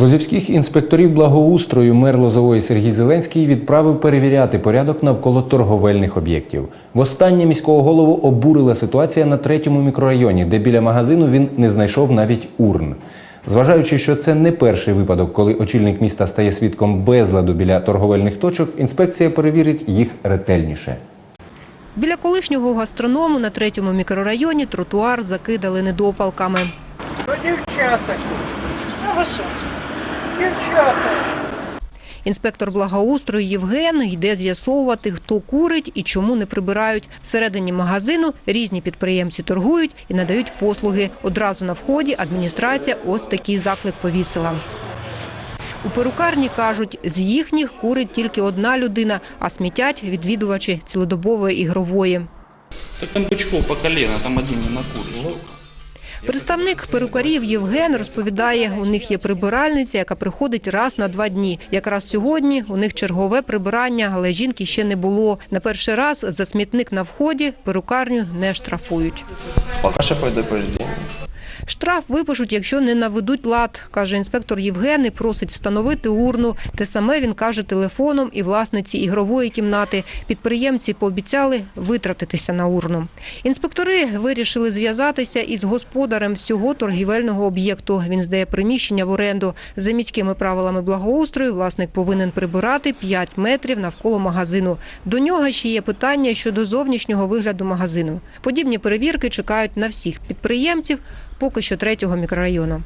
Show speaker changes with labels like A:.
A: Лозівських інспекторів благоустрою мер Лозової Сергій Зеленський відправив перевіряти порядок навколо торговельних об'єктів. Востаннє міського голову обурила ситуація на третьому мікрорайоні, де біля магазину він не знайшов навіть урн. Зважаючи, що це не перший випадок, коли очільник міста стає свідком безладу біля торговельних точок, інспекція перевірить їх ретельніше.
B: Біля колишнього гастроному на третьому мікрорайоні тротуар закидали недопалками.
C: Ну, дівчата. А ви що?
B: Інспектор благоустрою Євген йде з'ясовувати, хто курить і чому не прибирають. Всередині магазину різні підприємці торгують і надають послуги. Одразу на вході адміністрація ось такий заклик повісила. У перукарні кажуть, з їхніх курить тільки одна людина, а смітять відвідувачі цілодобової ігрової.
D: Так там бычков по колено, там один не накурит.
B: Представник перукарів Євген розповідає, у них є прибиральниця, яка приходить раз на два дні. Якраз сьогодні у них чергове прибирання, але жінки ще не було. На перший раз за смітник на вході перукарню не штрафують.
E: Поки що предупреждение.
B: Штраф випишуть, якщо не наведуть лад, каже інспектор Євген і просить встановити урну. Те саме він каже телефоном і власниці ігрової кімнати. Підприємці пообіцяли витратитися на урну. Інспектори вирішили зв'язатися із господарем цього торгівельного об'єкту. Він здає приміщення в оренду. За міськими правилами благоустрою власник повинен прибирати 5 метрів навколо магазину. До нього ще є питання щодо зовнішнього вигляду магазину. Подібні перевірки чекають на всіх підприємців, поки що третього мікрорайону.